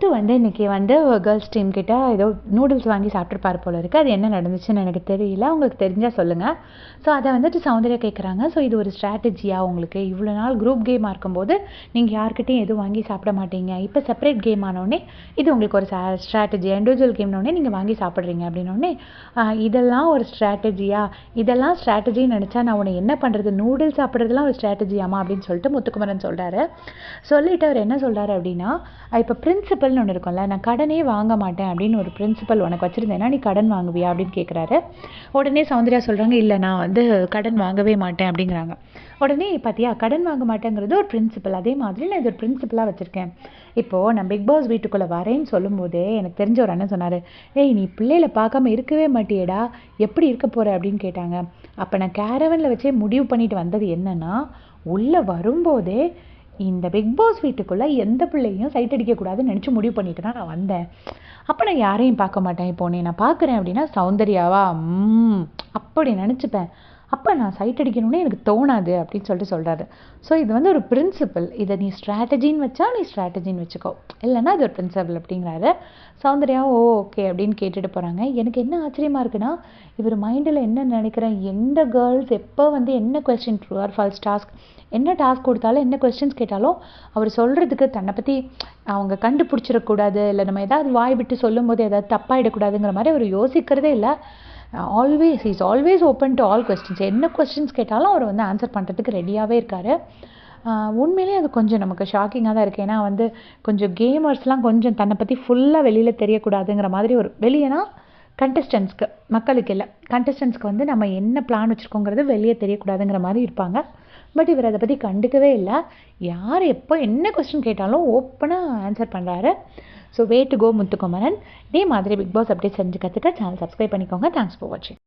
முத்து வந்து இன்றைக்கி வந்து கேர்ள்ஸ் டீம் கிட்ட ஏதோ நூடுல்ஸ் வாங்கி சாப்பிட்ருப்பார் போல இருக்குது அது என்ன நடந்துச்சுன்னு எனக்கு தெரியல. உங்களுக்கு தெரிஞ்சால் சொல்லுங்கள் ஸோ அதை வந்துட்டு சௌந்தர்யா கேட்குறாங்க ஸோ இது ஒரு ஸ்ட்ராட்டஜியா உங்களுக்கு? இவ்வளோ நாள் குரூப் கேமாக இருக்கும்போது நீங்கள் யார்கிட்டையும் எதுவும் வாங்கி சாப்பிட மாட்டீங்க. இப்போ செப்பரேட் கேம் ஆனோடனே இது உங்களுக்கு ஒரு ஸ்ட்ராட்டஜி இண்டிவிஜுவல் கேம்னோடனே நீங்கள் வாங்கி சாப்பிட்றீங்க அப்படின்னோடனே இதெல்லாம் ஒரு ஸ்ட்ராட்டஜியா இதெல்லாம் ஸ்ட்ராட்டஜின்னு நினச்சா நான் உன்னை என்ன பண்ணுறது நூடுல்ஸ் சாப்பிட்றதுலாம் ஒரு ஸ்ட்ராட்டஜியாமா அப்படின்னு சொல்லிட்டு முத்துக்குமரன் சொல்கிறாரு சொல்லிட்டு அவர் என்ன சொல்கிறாரு அப்படின்னா இப்போ பிரின்சிபல் பிரின்சிபல்னு ஒன்று இருக்கும்ல நான் கடனே வாங்க மாட்டேன் அப்படின்னு ஒரு பிரின்சிபல் உனக்கு வச்சுருந்தேன்னா நீ கடன் வாங்குவியா அப்படின்னு கேட்குறாரு உடனே சௌந்தர்யா சொல்கிறாங்க இல்லை நான் வந்து கடன் வாங்கவே மாட்டேன் அப்படிங்கிறாங்க. உடனே பார்த்தியா கடன் வாங்க மாட்டேங்கிறது ஒரு பிரின்சிபல் அதே மாதிரி நான் இது ஒரு பிரின்சிபலாக வச்சுருக்கேன். இப்போது நான் பிக் பாஸ் வீட்டுக்குள்ளே வரேன்னு சொல்லும்போதே எனக்கு தெரிஞ்ச ஒரு அண்ணன் சொன்னார் ஏய் நீ பிள்ளையில பார்க்காம இருக்கவே மாட்டியேடா எப்படி இருக்க போகிற அப்படின்னு கேட்டாங்க. அப்போ நான் கேரவனில் வச்சே முடிவு பண்ணிட்டு வந்தது என்னென்னா உள்ளே வரும்போதே இந்த பிக் பாஸ் வீட்டுக்குள்ளே எந்த பிள்ளையும் சைட் அடிக்கக்கூடாதுன்னு நினச்சி முடிவு பண்ணிட்டு தான் நான் வந்தேன். அப்போ நான் யாரையும் பார்க்க மாட்டேன். இப்போ உன்னை நான் பார்க்குறேன் அப்படின்னா சௌந்தர்யாவா? அப்படி நினச்சிப்பேன். அப்போ நான் சைட் அடிக்கணும்னு எனக்கு தோணாது அப்படின்னு சொல்லிட்டு சொல்கிறாரு ஸோ இது வந்து ஒரு பிரின்சிபல் இதை நீ ஸ்ட்ராட்டஜின்னு வச்சா நீ ஸ்ட்ராட்டஜின்னு வச்சுக்கோ. இல்லைன்னா அது ஒரு பிரின்சிபல் அப்படிங்கிறாரு. சௌந்தர்யா ஓ ஓகே அப்படின்னு கேட்டுட்டு போகிறாங்க எனக்கு என்ன ஆச்சரியமாக இருக்குன்னா இவர் மைண்டில் என்ன நினைக்கிறேன்? எந்த கேர்ள்ஸ் எப்போ வந்து என்ன question true or false task என்ன டாஸ்க் கொடுத்தாலும் என்ன கொஸ்டின்ஸ் கேட்டாலும் அவர் சொல்கிறதுக்கு தன்னை பற்றி அவங்க கண்டுபிடிச்சிடக்கூடாது. இல்லை நம்ம ஏதாவது வாய் விட்டு சொல்லும் போது ஏதாவது தப்பாயிடக்கூடாதுங்கிற மாதிரி அவர் யோசிக்கிறதே இல்லை. Always is always open to all questions என்ன கொஸ்டின்ஸ் கேட்டாலும் அவர் வந்து ஆன்சர் பண்ணுறதுக்கு ரெடியாகவே இருக்கார். உண்மையிலே அது கொஞ்சம் நமக்கு ஷாக்கிங்காக தான் இருக்குது ஏன்னா வந்து கொஞ்சம் கேமர்ஸ்லாம் கொஞ்சம் தன்னை பற்றி ஃபுல்லாக வெளியில் தெரியக்கூடாதுங்கிற மாதிரி ஒரு வெளியேனா கண்டஸ்டன்ஸ்க்கு மக்களுக்கு இல்லை. கண்டஸ்டன்ஸ்க்கு வந்து நம்ம என்ன பிளான் வச்சுருக்கோங்கிறது வெளியே தெரியக்கூடாதுங்கிற மாதிரி இருப்பாங்க. பட் இவர் அதை பற்றி கண்டுக்கவே இல்லை. யார் எப்போ என்ன கொஸ்டின் கேட்டாலும் ஓப்பனாக ஆன்சர் பண்ணுறாரு so way to go Muthukumaran இதே மாதிரி பிக் பாஸ் அப்டேட் செஞ்சு கற்றுக்க சேனல் சப்ஸ்கிரைப் பண்ணிக்கோங்க. தேங்க்ஸ் ஃபார் வாட்சிங்